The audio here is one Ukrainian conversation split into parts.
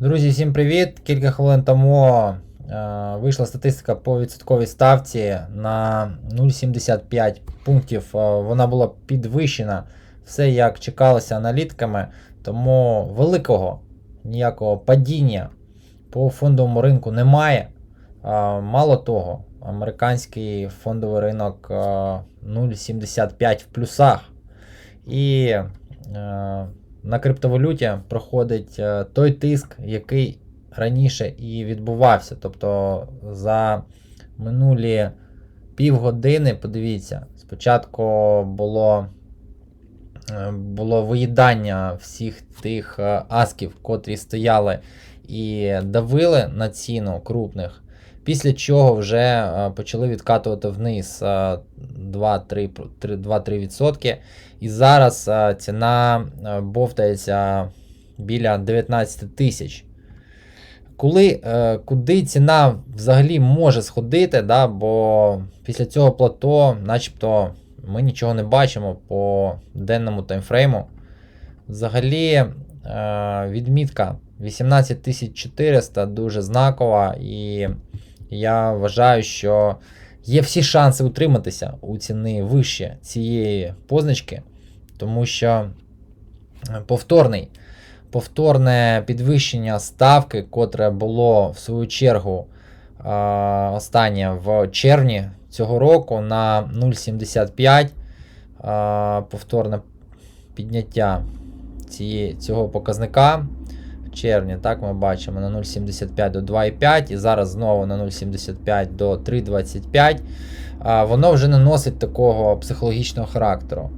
Друзі, всім привіт! Кілька хвилин тому е, вийшла статистика по відсотковій ставці на 0,75 пунктів. Е, вона була підвищена, все як чекалося аналітиками, тому великого ніякого падіння по фондовому ринку немає. Е, мало того, американський фондовий ринок е, 0,75 в плюсах. І е, на криптовалюті проходить е, той тиск, який раніше і відбувався. Тобто за минулі півгодини, подивіться, спочатку було, е, було виїдання всіх тих е, асків, котрі стояли і давили на ціну крупних. Після чого вже е, почали відкатувати вниз е, 2-3%. І зараз е, ціна е, бовтається біля 19 тисяч. Коли, е, куди ціна взагалі може сходити, да, бо після цього плато, начебто, ми нічого не бачимо по денному таймфрейму. Взагалі, е, відмітка 18400 дуже знакова, і я вважаю, що є всі шанси утриматися у ціни вище цієї позначки, тому що е, повторний, повторне підвищення ставки, котре було в свою чергу е, останнє в червні цього року на 0,75, е, повторне підняття цієї, цього показника. В червні, так, ми бачимо на 0,75 до 2,5 і зараз знову на 0,75 до 3,25. А, Воно вже не носить такого психологічного характеру.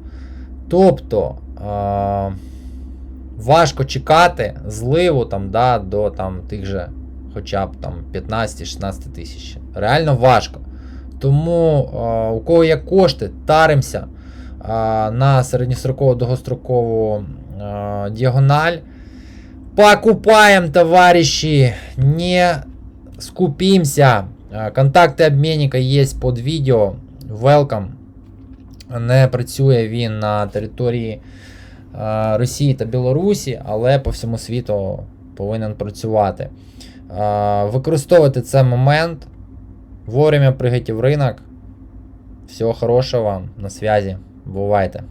Тобто важко чекати зливу там, да, до там, тих же хоча б там 15-16 тисяч. Реально важко. Тому а, у кого є кошти, таримося а, на середньострокову довгострокову а, діагональ. Покупаем, товарищи, не скупимся. Контакти обмінника є під відео. Welcome. Не працює він на території Росії та Білорусі, але по всьому світу повинен працювати. Використовуйте цей момент. Вовремя пригайте в ринок. Всього хорошого вам. На связі. Бувайте.